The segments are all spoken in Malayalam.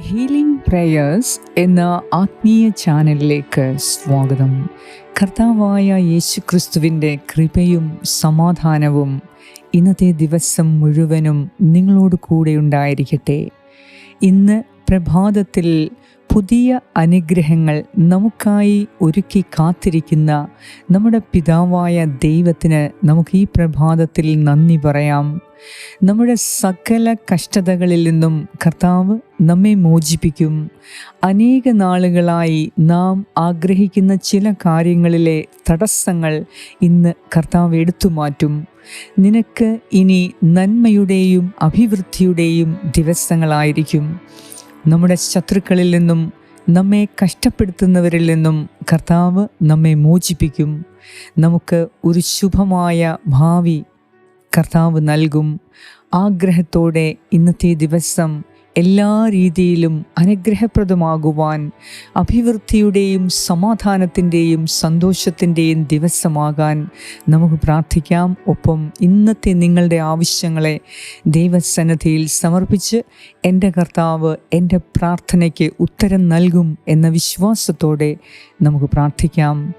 ഹീലിംഗ് പ്രേയേഴ്സ് എന്ന ആത്മീയ ചാനലിലേക്ക് സ്വാഗതം. കർത്താവായ യേശു ക്രിസ്തുവിന്റെ കൃപയും സമാധാനവും ഇന്നത്തെ ദിവസം മുഴുവനും നിങ്ങളോട് കൂടെ ഉണ്ടായിരിക്കട്ടെ. ഇന്ന് പ്രഭാതത്തിൽ പുതിയ അനുഗ്രഹങ്ങൾ നമുക്കായി ഒരുക്കി കാത്തിരിക്കുന്ന നമ്മുടെ പിതാവായ ദൈവത്തിന് നമുക്ക് ഈ പ്രഭാതത്തിൽ നന്ദി പറയാം. നമ്മുടെ സകല കഷ്ടതകളിൽ നിന്നും കർത്താവ് നമ്മെ മോചിപ്പിക്കും. അനേക നാളുകളായി നാം ആഗ്രഹിക്കുന്ന ചില കാര്യങ്ങളിലെ തടസ്സങ്ങൾ ഇന്ന് കർത്താവ് എടുത്തു മാറ്റും. നിനക്ക് ഇനി നന്മയുടെയും അഭിവൃദ്ധിയുടെയും ദിവസങ്ങളായിരിക്കും. നമ്മുടെ ശത്രുക്കളിൽ നിന്നും നമ്മെ കഷ്ടപ്പെടുത്തുന്നവരിൽ നിന്നും കർത്താവ് നമ്മെ മോചിപ്പിക്കും. നമുക്ക് ഒരു ശുഭമായ ഭാവി കർത്താവ് നൽകും. ആഗ്രഹത്തോടെ ഇന്നത്തെ ദിവസം എല്ലാ രീതിയിലും അനുഗ്രഹപ്രദമാകുവാൻ അഭിവൃദ്ധിയുടെയും സമാധാനത്തിന്റെയും സന്തോഷത്തിന്റെയും ദിവസമാകാൻ നമുക്ക് പ്രാർത്ഥിക്കാം. ഒപ്പം ഇന്നത്തെ നിങ്ങളുടെ ആവശ്യങ്ങളെ ദൈവസന്നദ്ധിയിൽ സമർപ്പിച്ച് എന്റെ കർത്താവ് എന്റെ പ്രാർത്ഥനയ്ക്ക് ഉത്തരം നൽകും എന്ന വിശ്വാസത്തോടെ നമുക്ക് പ്രാർത്ഥിക്കാം.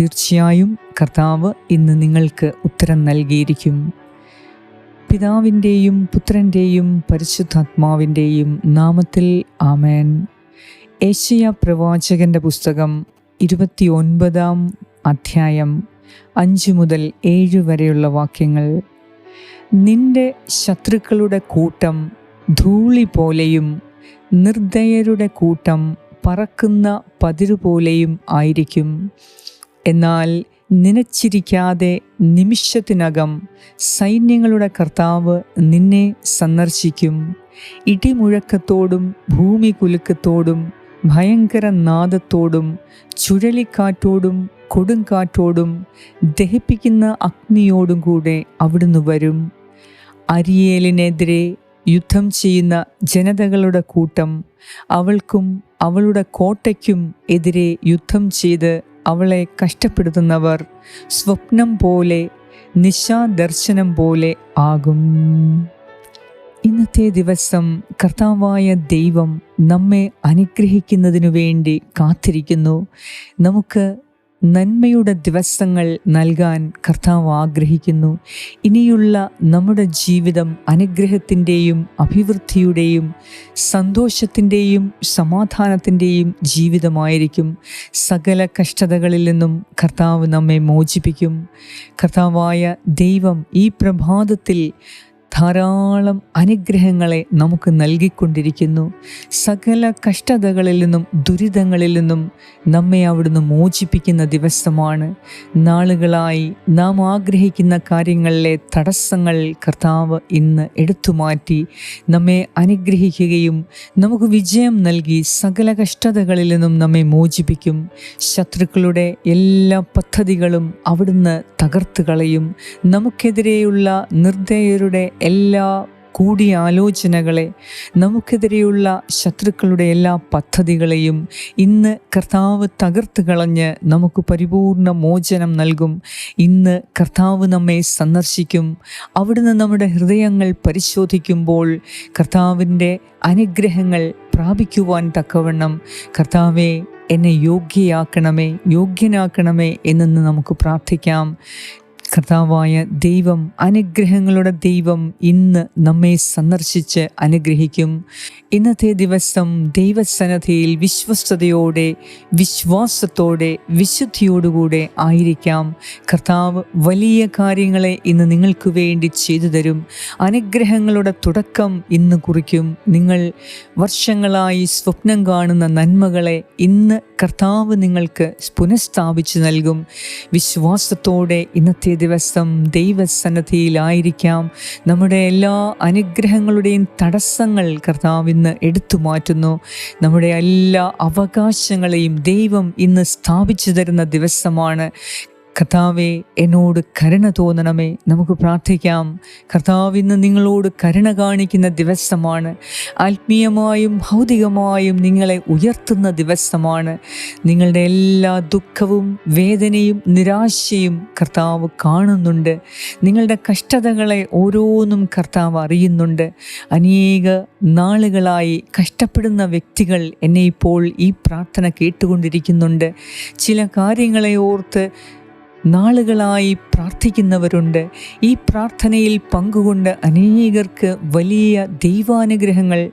തീർച്ചയായും കർത്താവ് ഇന്ന് നിങ്ങൾക്ക് ഉത്തരം നൽകിയിരിക്കും. പിതാവിന്റെയും പുത്രന്റെയും പരിശുദ്ധാത്മാവിന്റെയും നാമത്തിൽ ആമേൻ. ഏഷ്യ പ്രവാചകന്റെ പുസ്തകം ഇരുപത്തിയൊൻപതാം അധ്യായം അഞ്ച് മുതൽ ഏഴ് വരെയുള്ള വാക്യങ്ങൾ. നിന്റെ ശത്രുക്കളുടെ കൂട്ടം ധൂളി പോലെയും നിർദ്ദയരുടെ കൂട്ടം പറക്കുന്ന പതിരുപോലെയും ആയിരിക്കും. എന്നാൽ നനച്ചിരിക്കാതെ നിമിഷത്തിനകം സൈന്യങ്ങളുടെ കർത്താവ് നിന്നെ സന്ദർശിക്കും. ഇടിമുഴക്കത്തോടും ഭൂമി കുലുക്കത്തോടും ഭയങ്കര നാദത്തോടും ചുഴലിക്കാറ്റോടും കൊടുങ്കാറ്റോടും ദഹിപ്പിക്കുന്ന അഗ്നിയോടും കൂടെ അവിടുന്ന് വരും. അരിയേലിനെതിരെ യുദ്ധം ചെയ്യുന്ന ജനതകളുടെ കൂട്ടം അവൾക്കും അവളുടെ കോട്ടയ്ക്കും എതിരെ യുദ്ധം ചെയ്ത് അവളെ കഷ്ടപ്പെടുത്തുന്നവർ സ്വപ്നം പോലെ നിശാദർശനം പോലെ ആകും. ഇന്നത്തെ ദിവസം കർത്താവായ ദൈവം നമ്മെ അനുഗ്രഹിക്കുന്നതിനു വേണ്ടി കാത്തിരിക്കുന്നു. നമുക്ക് നന്മയുടെ ദിവസങ്ങൾ നൽകാൻ കർത്താവ് ആഗ്രഹിക്കുന്നു. ഇനിയുള്ള നമ്മുടെ ജീവിതം അനുഗ്രഹത്തിന്റെയും അഭിവൃദ്ധിയുടെയും സന്തോഷത്തിന്റെയും സമാധാനത്തിന്റെയും ജീവിതമായിരിക്കും. സകല കഷ്ടതകളിൽ നിന്നും കർത്താവ് നമ്മെ മോചിപ്പിക്കും. കർത്താവായ ദൈവം ഈ പ്രഭാതത്തിൽ ധാരാളം അനുഗ്രഹങ്ങളെ നമുക്ക് നൽകിക്കൊണ്ടിരിക്കുന്നു. സകല കഷ്ടതകളിൽ നിന്നും ദുരിതങ്ങളിൽ നിന്നും നമ്മെ അവിടുന്ന് മോചിപ്പിക്കുന്ന ദിവസമാണ്. നാളുകളായി നാം ആഗ്രഹിക്കുന്ന കാര്യങ്ങളിലെ തടസ്സങ്ങൾ കർത്താവ് ഇന്ന് എടുത്തു മാറ്റി നമ്മെ അനുഗ്രഹിക്കുകയും നമുക്ക് വിജയം നൽകി സകല കഷ്ടതകളിൽ നിന്നും നമ്മെ മോചിപ്പിക്കും. ശത്രുക്കളുടെ എല്ലാ പദ്ധതികളും അവിടുന്ന് തകർത്ത് കളയും. നമുക്കെതിരെയുള്ള നിർദ്ദയരുടെ എല്ലാ കൂടിയാലോചനകളെ നമുക്കെതിരെയുള്ള ശത്രുക്കളുടെ എല്ലാ പദ്ധതികളെയും ഇന്ന് കർത്താവ് തകർത്ത് കളഞ്ഞ് നമുക്ക് പരിപൂർണ മോചനം നൽകും. ഇന്ന് കർത്താവ് നമ്മെ സന്ദർശിക്കും. അവിടുന്ന് നമ്മുടെ ഹൃദയങ്ങൾ പരിശോധിക്കുമ്പോൾ കർത്താവിന്റെ അനുഗ്രഹങ്ങൾ പ്രാപിക്കുവാൻ തക്കവണ്ണം കർത്താവെ എന്നെ യോഗ്യയാക്കണമേ യോഗ്യനാക്കണമേ എന്നെന്ന് നമുക്ക് പ്രാർത്ഥിക്കാം. കർത്താവായ ദൈവം അനുഗ്രഹങ്ങളുടെ ദൈവം ഇന്ന് നമ്മെ സന്ദർശിച്ച് അനുഗ്രഹിക്കും. ഇന്നത്തെ ദിവസം ദൈവസന്നദ്ധയിൽ വിശ്വസ്തയോടെ വിശ്വാസത്തോടെ വിശുദ്ധിയോടുകൂടെ ആയിരിക്കാം. കർത്താവ് വലിയ കാര്യങ്ങളെ ഇന്ന് നിങ്ങൾക്ക് വേണ്ടി ചെയ്തു തരും. അനുഗ്രഹങ്ങളുടെ തുടക്കം ഇന്ന് കുറിക്കും. നിങ്ങൾ വർഷങ്ങളായി സ്വപ്നം കാണുന്ന നന്മകളെ ഇന്ന് കർത്താവ് നിങ്ങൾക്ക് പുനഃസ്ഥാപിച്ചു നൽകും. വിശ്വാസത്തോടെ ഇന്നത്തെ ദിവസം ദൈവസന്നദ്ധിയിലായിരിക്കാം നമ്മുടെ എല്ലാ അനുഗ്രഹങ്ങളുടെയും തടസ്സങ്ങൾ കർത്താവ് ഇന്ന് എടുത്തു മാറ്റുന്നു. നമ്മുടെ എല്ലാ അവകാശങ്ങളെയും ദൈവം ഇന്ന് സ്ഥാപിച്ചു തരുന്ന ദിവസമാണ്. കർത്താവെ എന്നോട് കരുണ തോന്നണമേ. നമുക്ക് പ്രാർത്ഥിക്കാം. കർത്താവ് ഇന്ന് നിങ്ങളോട് കരുണ കാണിക്കുന്ന ദിവസമാണ്. ആത്മീയമായും ഭൗതികമായും നിങ്ങളെ ഉയർത്തുന്ന ദിവസമാണ്. നിങ്ങളുടെ എല്ലാ ദുഃഖവും വേദനയും നിരാശയും കർത്താവ് കാണുന്നുണ്ട്. നിങ്ങളുടെ കഷ്ടതകളെ ഓരോന്നും കർത്താവ് അറിയുന്നുണ്ട്. അനേക നാളുകളായി കഷ്ടപ്പെടുന്ന വ്യക്തികൾ എന്നെ ഇപ്പോൾ ഈ പ്രാർത്ഥന കേട്ടുകൊണ്ടിരിക്കുന്നുണ്ട്. ചില കാര്യങ്ങളെ ഓർത്ത് നാളുകളായി പ്രാർത്ഥിക്കുന്നവരുണ്ട്. ഈ പ്രാർത്ഥനയിൽ പങ്കുകൊണ്ട് അനേകർക്ക് വലിയ ദൈവാനുഗ്രഹങ്ങൾ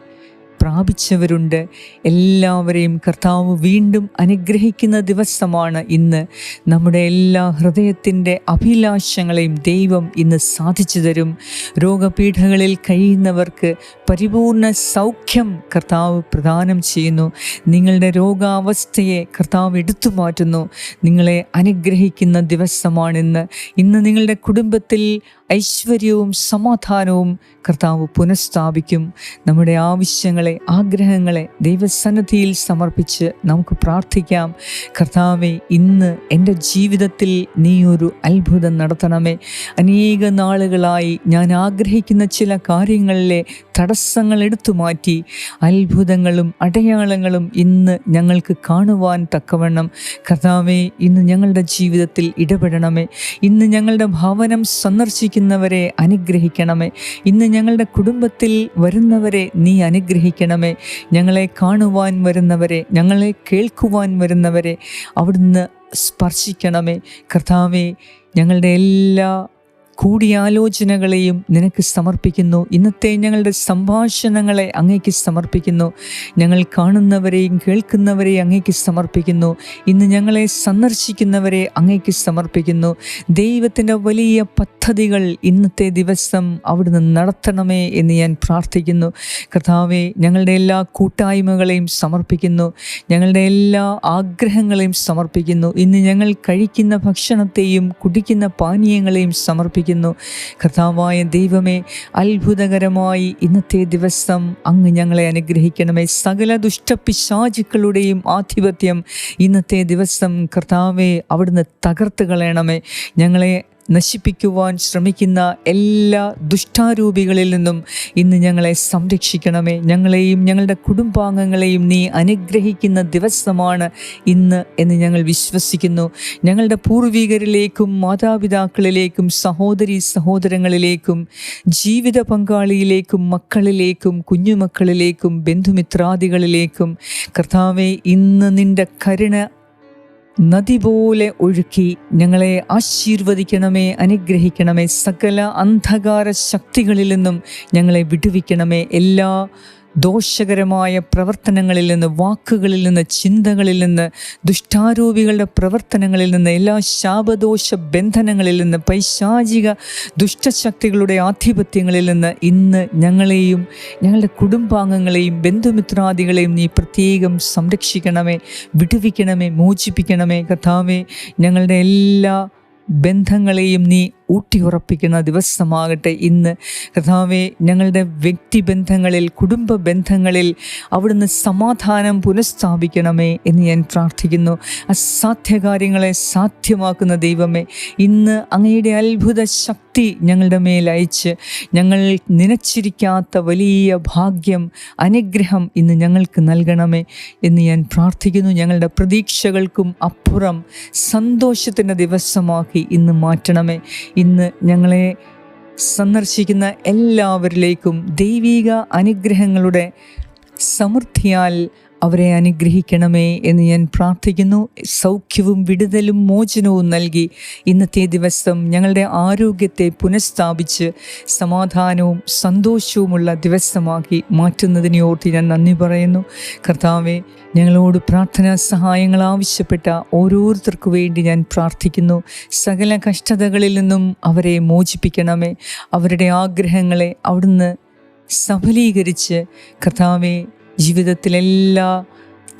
പ്രാപിച്ചവരുണ്ട്. എല്ലാവരെയും കർത്താവ് വീണ്ടും അനുഗ്രഹിക്കുന്ന ദിവസമാണ് ഇന്ന്. നമ്മുടെ എല്ലാ ഹൃദയത്തിന്റെ അഭിലാഷങ്ങളെയും ദൈവം ഇന്ന് സാധിച്ചു തരും. രോഗപീഠകളിൽ കഴിയുന്നവർക്ക് പരിപൂർണ സൗഖ്യം കർത്താവ് പ്രദാനം ചെയ്യുന്നു. നിങ്ങളുടെ രോഗാവസ്ഥയെ കർത്താവ് എടുത്തു മാറ്റുന്നു. നിങ്ങളെ അനുഗ്രഹിക്കുന്ന ദിവസമാണിന്ന് ഇന്ന് നിങ്ങളുടെ കുടുംബത്തിൽ ഐശ്വര്യവും സമാധാനവും കർത്താവ് പുനഃസ്ഥാപിക്കും. നമ്മുടെ ആവശ്യങ്ങളെ ആഗ്രഹങ്ങളെ ദൈവസന്നിധിയിൽ സമർപ്പിച്ച് നമുക്ക് പ്രാർത്ഥിക്കാം. കർത്താവെ ഇന്ന് എന്റെ ജീവിതത്തിൽ നീ ഒരു അത്ഭുതം നടത്തണമേ. അനേക നാളുകളായി ഞാൻ ആഗ്രഹിക്കുന്ന ചില കാര്യങ്ങളിലെ തടസ്സങ്ങൾ എടുത്തു മാറ്റി. അത്ഭുതങ്ങളും അടയാളങ്ങളും ഇന്ന് ഞങ്ങൾക്ക് കാണുവാൻ തക്കവണ്ണം. കർത്താവെ ഇന്ന് ഞങ്ങളുടെ ജീവിതത്തിൽ ഇടപെടണമേ. ഇന്ന് ഞങ്ങളുടെ ഭവനം സന്ദർശിക്കുന്നവരെ അനുഗ്രഹിക്കണമേ. ഇന്ന് ഞങ്ങളുടെ കുടുംബത്തിൽ വരുന്നവരെ നീ അനുഗ്രഹിക്കണമേ. ഞങ്ങളെ കാണുവാൻ വരുന്നവരെ ഞങ്ങളെ കേൾക്കുവാൻ വരുന്നവരെ അവിടുന്ന് സ്പർശിക്കണമേ. കർത്താവെ ഞങ്ങളുടെ എല്ലാ കൂടിയാലോചനകളെയും നിനക്ക് സമർപ്പിക്കുന്നു. ഇന്നത്തെ ഞങ്ങളുടെ സംഭാഷണങ്ങളെ അങ്ങേക്ക് സമർപ്പിക്കുന്നു. ഞങ്ങൾ കാണുന്നവരെയും കേൾക്കുന്നവരെയും അങ്ങേക്ക് സമർപ്പിക്കുന്നു. ഇന്ന് ഞങ്ങളെ സന്ദർശിക്കുന്നവരെ അങ്ങേക്ക് സമർപ്പിക്കുന്നു. ദൈവത്തിന്റെ വലിയ പദ്ധതികൾ ഇന്നത്തെ ദിവസം അവിടുന്ന് നടത്തണമേ എന്ന് ഞാൻ പ്രാർത്ഥിക്കുന്നു. കർത്താവെ ഞങ്ങളുടെ എല്ലാ കൂട്ടായ്മകളെയും സമർപ്പിക്കുന്നു. ഞങ്ങളുടെ എല്ലാ ആഗ്രഹങ്ങളെയും സമർപ്പിക്കുന്നു. ഇന്ന് ഞങ്ങൾ കഴിക്കുന്ന ഭക്ഷണത്തെയും കുടിക്കുന്ന പാനീയങ്ങളെയും സമർപ്പിക്കുന്നു. കർത്താവായ ദൈവമേ അത്ഭുതകരമായി ഇന്നത്തെ ദിവസം അങ്ങ് ഞങ്ങളെ അനുഗ്രഹിക്കണമേ. സകല ദുഷ്ടപിശാചുക്കളുടെയും ആധിപത്യം ഇന്നത്തെ ദിവസം കർത്താവെ അവിടുന്ന് തകർത്ത് കളയണമേ. ഞങ്ങളെ നശിപ്പിക്കുവാൻ ശ്രമിക്കുന്ന എല്ലാ ദുഷ്ടാരൂപികളിൽ നിന്നും ഇന്ന് ഞങ്ങളെ സംരക്ഷിക്കണമേ. ഞങ്ങളെയും ഞങ്ങളുടെ കുടുംബാംഗങ്ങളെയും നീ അനുഗ്രഹിക്കുന്ന ദിവസമാണ് ഇന്ന് എന്ന് ഞങ്ങൾ വിശ്വസിക്കുന്നു. ഞങ്ങളുടെ പൂർവികരിലേക്കും മാതാപിതാക്കളിലേക്കും സഹോദരി സഹോദരങ്ങളിലേക്കും ജീവിത പങ്കാളിയിലേക്കും മക്കളിലേക്കും കുഞ്ഞുമക്കളിലേക്കും ബന്ധുമിത്രാദികളിലേക്കും കർത്താവെ ഇന്ന് നിന്റെ കരുണ നദി പോലെ ഒഴുക്കി ഞങ്ങളെ ആശീർവദിക്കണമേ അനുഗ്രഹിക്കണമേ. സകല അന്ധകാര ശക്തികളിൽ നിന്നും ഞങ്ങളെ വിടുവിക്കണമേ. എല്ലാ ദോഷകരമായ പ്രവർത്തനങ്ങളിൽ നിന്ന് വാക്കുകളിൽ നിന്ന് ചിന്തകളിൽ നിന്ന് ദുഷ്ടാരൂപികളുടെ പ്രവർത്തനങ്ങളിൽ നിന്ന് എല്ലാ ശാപദോഷ ബന്ധനങ്ങളിൽ നിന്ന് പൈശാചിക ദുഷ്ടശക്തികളുടെ ആധിപത്യങ്ങളിൽ നിന്ന് ഇന്ന് ഞങ്ങളെയും ഞങ്ങളുടെ കുടുംബാംഗങ്ങളെയും ബന്ധുമിത്രാദികളെയും നീ പ്രത്യേകം സംരക്ഷിക്കണമേ വിടുവിക്കണമേ മോചിപ്പിക്കണമേ. കഥാമേ ഞങ്ങളുടെ എല്ലാ ബന്ധങ്ങളെയും നീ ഊട്ടിയുറപ്പിക്കുന്ന ദിവസമാകട്ടെ ഇന്ന്. കർത്താവെ ഞങ്ങളുടെ വ്യക്തിബന്ധങ്ങളിൽ കുടുംബ ബന്ധങ്ങളിൽ അവിടുന്ന് സമാധാനം പുനഃസ്ഥാപിക്കണമേ എന്ന് ഞാൻ പ്രാർത്ഥിക്കുന്നു. അസാധ്യ കാര്യങ്ങളെ സാധ്യമാക്കുന്ന ദൈവമേ ഇന്ന് അങ്ങയുടെ അത്ഭുത ശക്തി ഞങ്ങളുടെ മേൽ അയച്ച് ഞങ്ങൾ നനച്ചിരിക്കാത്ത വലിയ ഭാഗ്യം അനുഗ്രഹം ഇന്ന് ഞങ്ങൾക്ക് നൽകണമേ എന്ന് ഞാൻ പ്രാർത്ഥിക്കുന്നു. ഞങ്ങളുടെ പ്രതീക്ഷകൾക്കും അപ്പുറം സന്തോഷത്തിന്റെ ദിവസമാക്കി ഇന്ന് മാറ്റണമേ. ഇന്ന് ഞങ്ങളെ സന്ദർശിക്കുന്ന എല്ലാവരിലേക്കും ദൈവിക അനുഗ്രഹങ്ങളുടെ സമൃദ്ധിയാൽ അവരെ അനുഗ്രഹിക്കണമേ എന്ന് ഞാൻ പ്രാർത്ഥിക്കുന്നു. സൗഖ്യവും വിടുതലും മോചനവും നൽകി ഇന്നത്തെ ദിവസം ഞങ്ങളുടെ ആരോഗ്യത്തെ പുനഃസ്ഥാപിച്ച് സമാധാനവും സന്തോഷവുമുള്ള ദിവസമാക്കി മാറ്റുന്നതിനെ ഓർത്ത് ഞാൻ നന്ദി പറയുന്നു. കർത്താവെ ഞങ്ങളോട് പ്രാർത്ഥനാ സഹായങ്ങൾ ആവശ്യപ്പെട്ട ഓരോരുത്തർക്കു വേണ്ടി ഞാൻ പ്രാർത്ഥിക്കുന്നു. സകല കഷ്ടതകളിൽ നിന്നും അവരെ മോചിപ്പിക്കണമേ. അവരുടെ ആഗ്രഹങ്ങളെ അവിടുന്ന് സഫലീകരിച്ച് കർത്താവെ ജീവിതത്തിലെല്ലാ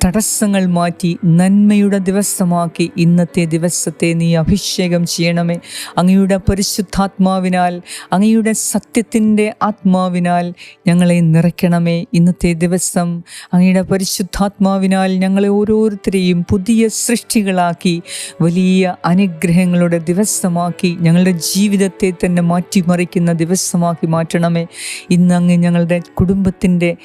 തടസ്സങ്ങൾ മാറ്റി നന്മയുടെ ദിവസമാക്കി ഇന്നത്തെ ദിവസത്തെ നീ അഭിഷേകം ചെയ്യണമേ. അങ്ങയുടെ പരിശുദ്ധാത്മാവിനാൽ അങ്ങയുടെ സത്യത്തിന്റെ ആത്മാവിനാൽ ഞങ്ങളെ നിറയ്ക്കണമേ. ഇന്നത്തെ ദിവസം അങ്ങയുടെ പരിശുദ്ധാത്മാവിനാൽ ഞങ്ങളെ ഓരോരുത്തരെയും പുതിയ സൃഷ്ടികളാക്കി വലിയ അനുഗ്രഹങ്ങളുടെ ദിവസമാക്കി ഞങ്ങളുടെ ജീവിതത്തെ തന്നെ മാറ്റിമറിക്കുന്ന ദിവസമാക്കി മാറ്റണമേ. ഇന്ന് അങ്ങ് ഞങ്ങളുടെ കുടുംബത്തിന്റെ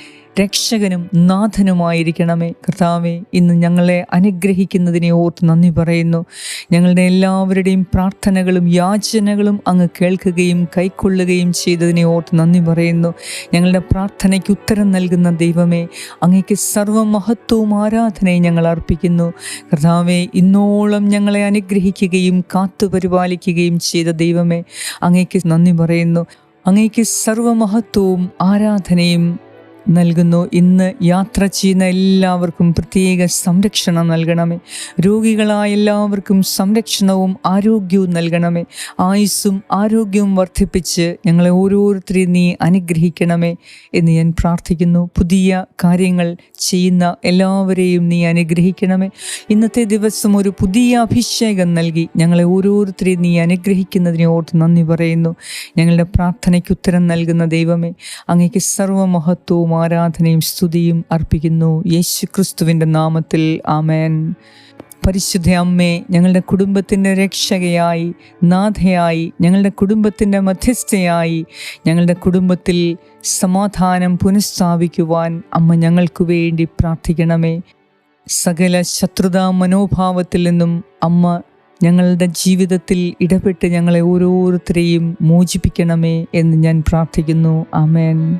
രക്ഷകനും നാഥനുമായിരിക്കണമേ. കർത്താവെ ഇന്ന് ഞങ്ങളെ അനുഗ്രഹിക്കുന്നതിനെ ഓർത്ത് നന്ദി പറയുന്നു. ഞങ്ങളുടെ എല്ലാവരുടെയും പ്രാർത്ഥനകളും യാചനകളും അങ്ങ് കേൾക്കുകയും കൈക്കൊള്ളുകയും ചെയ്തതിനെ ഓർത്ത് നന്ദി പറയുന്നു. ഞങ്ങളുടെ പ്രാർത്ഥനയ്ക്ക് ഉത്തരം നൽകുന്ന ദൈവമേ അങ്ങേക്ക് സർവമഹത്വവും ആരാധനയും ഞങ്ങൾ അർപ്പിക്കുന്നു. കർത്താവെ ഇന്നോളം ഞങ്ങളെ അനുഗ്രഹിക്കുകയും കാത്തുപരിപാലിക്കുകയും ചെയ്ത ദൈവമേ അങ്ങേക്ക് നന്ദി പറയുന്നു. അങ്ങേക്ക് സർവമഹത്വവും ആരാധനയും നൽകുന്നു. ഇന്ന് യാത്ര ചെയ്യുന്ന എല്ലാവർക്കും പ്രത്യേക സംരക്ഷണം നൽകണമേ. രോഗികളായ എല്ലാവർക്കും സംരക്ഷണവും ആരോഗ്യവും നൽകണമേ. ആയുസ്സും ആരോഗ്യവും വർദ്ധിപ്പിച്ച് ഞങ്ങളെ ഓരോരുത്തരെയും നീ അനുഗ്രഹിക്കണമേ എന്ന് ഞാൻ പ്രാർത്ഥിക്കുന്നു. പുതിയ കാര്യങ്ങൾ ചെയ്യുന്ന എല്ലാവരെയും നീ അനുഗ്രഹിക്കണമേ. ഇന്നത്തെ ദിവസം ഒരു പുതിയ അഭിഷേകം നൽകി ഞങ്ങളെ ഓരോരുത്തരെയും നീ അനുഗ്രഹിക്കുന്നതിനെ ഓർത്ത് നന്ദി പറയുന്നു. ഞങ്ങളുടെ പ്രാർത്ഥനയ്ക്ക് ഉത്തരം നൽകുന്ന ദൈവമേ അങ്ങേക്ക് സർവമഹത്വവും ആരാധനയും സ്തുതിയും അർപ്പിക്കുന്നു. യേശു ക്രിസ്തുവിന്റെ നാമത്തിൽ ആമേൻ. പരിശുദ്ധ അമ്മേ ഞങ്ങളുടെ കുടുംബത്തിന്റെ രക്ഷകയായി നാഥയായി ഞങ്ങളുടെ കുടുംബത്തിന്റെ മധ്യസ്ഥയായി ഞങ്ങളുടെ കുടുംബത്തിൽ സമാധാനം പുനഃസ്ഥാപിക്കുവാൻ അമ്മ ഞങ്ങൾക്ക് വേണ്ടി പ്രാർത്ഥിക്കണമേ. സകല ശത്രുതാ മനോഭാവത്തിൽ നിന്നും അമ്മ ഞങ്ങളുടെ ജീവിതത്തിൽ ഇടപെട്ട് ഞങ്ങളെ ഓരോരുത്തരെയും മോചിപ്പിക്കണമേ എന്ന് ഞാൻ പ്രാർത്ഥിക്കുന്നു. ആമേൻ.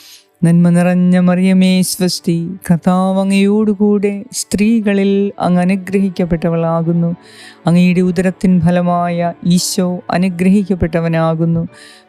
നന്മ നിറഞ്ഞ മറിയമേ സ്വസ്തി. കഥാവങ്ങയോടുകൂടെ സ്ത്രീകളിൽ അങ്ങ് അനുഗ്രഹിക്കപ്പെട്ടവളാകുന്നു. അങ്ങയുടെ ഉദരത്തിൻ ഫലമായ ഈശോ അനുഗ്രഹിക്കപ്പെട്ടവനാകുന്നു.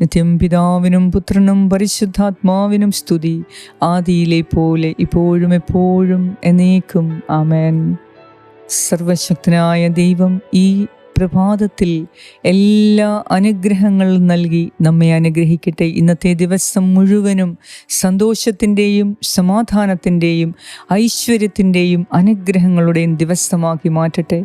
നിത്യം പിതാവിനും പുത്രനും പരിശുദ്ധാത്മാവിനും സ്തുതി ആദിയിലെ പോലെ ഇപ്പോഴും എപ്പോഴും എന്നേക്കും. ആമേൻ. സർവശക്തനായ ദൈവം ഈ പ്രഭാതത്തിൽ എല്ലാ അനുഗ്രഹങ്ങളും നൽകി നമ്മെ അനുഗ്രഹിക്കട്ടെ. ഇന്നത്തെ ദിവസം മുഴുവനും സന്തോഷത്തിന്റെയും സമാധാനത്തിന്റെയും ഐശ്വര്യത്തിന്റെയും അനുഗ്രഹങ്ങളുടെയും ദിവസമാക്കി മാറ്റട്ടെ.